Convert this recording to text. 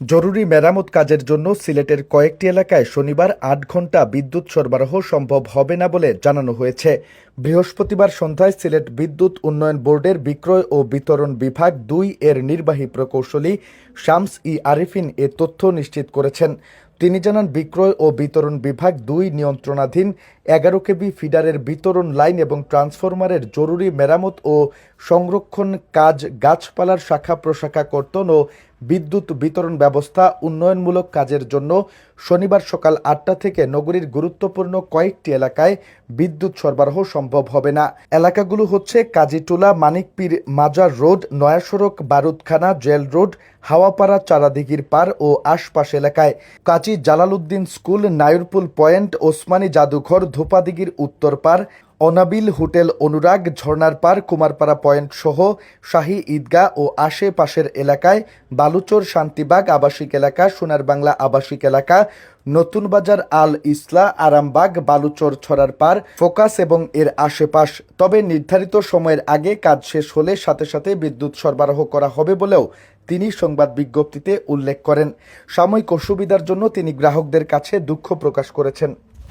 জরুরি মেরামত কাজের জন্য সিলেটের কয়েকটি এলাকায় শনিবার আট ঘণ্টা বিদ্যুৎ সরবরাহ সম্ভব হবে না বলে জানানো হয়েছে। বৃহস্পতিবার সন্ধ্যায় সিলেট বিদ্যুৎ উন্নয়ন বোর্ডের বিক্রয় ও বিতরণ বিভাগ দুই এর নির্বাহী প্রকৌশলী শামস ই আরিফিন এ তথ্য নিশ্চিত করেছেন। তিনি জানান, বিক্রয় ও বিতরণ বিভাগ দুই নিয়ন্ত্রণাধীন এগারো কেবি ফিডারের বিতরণ লাইন এবং ট্রান্সফরমারের জরুরি মেরামত ও সংরক্ষণ কাজ গাছপালার শাখা প্রশাখা কর্তন ও বিদ্যুৎ বিতরণ ব্যবস্থা উন্নয়নমূলক কাজের জন্য শনিবার সকাল আটটা থেকে নগরীর গুরুত্বপূর্ণ কয়েকটি এলাকায় বিদ্যুৎ সরবরাহ সম্ভব হবে না। এলাকাগুলো হচ্ছে কাজীটোলা, মানিকপীর, মাজার রোড নয়া সড়ক বারুদখানা, জেল রোড, হাওয়াপাড়া, চারাদিঘির পার ও আশপাশ এলাকায়। কাজী জালালউদ্দিন স্কুল, নায়রপুল পয়েন্ট, ওসমানী জাদুঘর, ধোপাদিঘির উত্তর পার অনাবিল হোটেল অনুরাগ ঝর্ণার পার কুমারপাড়া পয়েন্ট সহ শাহী ঈদগাহ ও আশেপাশের এলাকায় বালুচর শান্তিবাগ আবাসিক এলাকা, সোনার বাংলা আবাসিক এলাকা, নতুন বাজার আল ইসলা, আরামবাগ, বালুচর ছড়ার পার ফোকাস এবং এর আশেপাশ। তবে নির্ধারিত সময়ের আগে কাজ শেষ হলে সাথে সাথে বিদ্যুৎ সরবরাহ করা হবে বলেও তিনি সংবাদ বিজ্ঞপ্তিতে উল্লেখ করেন। সাময়িক অসুবিধার জন্য তিনি গ্রাহকদের কাছে দুঃখ প্রকাশ করেছেন।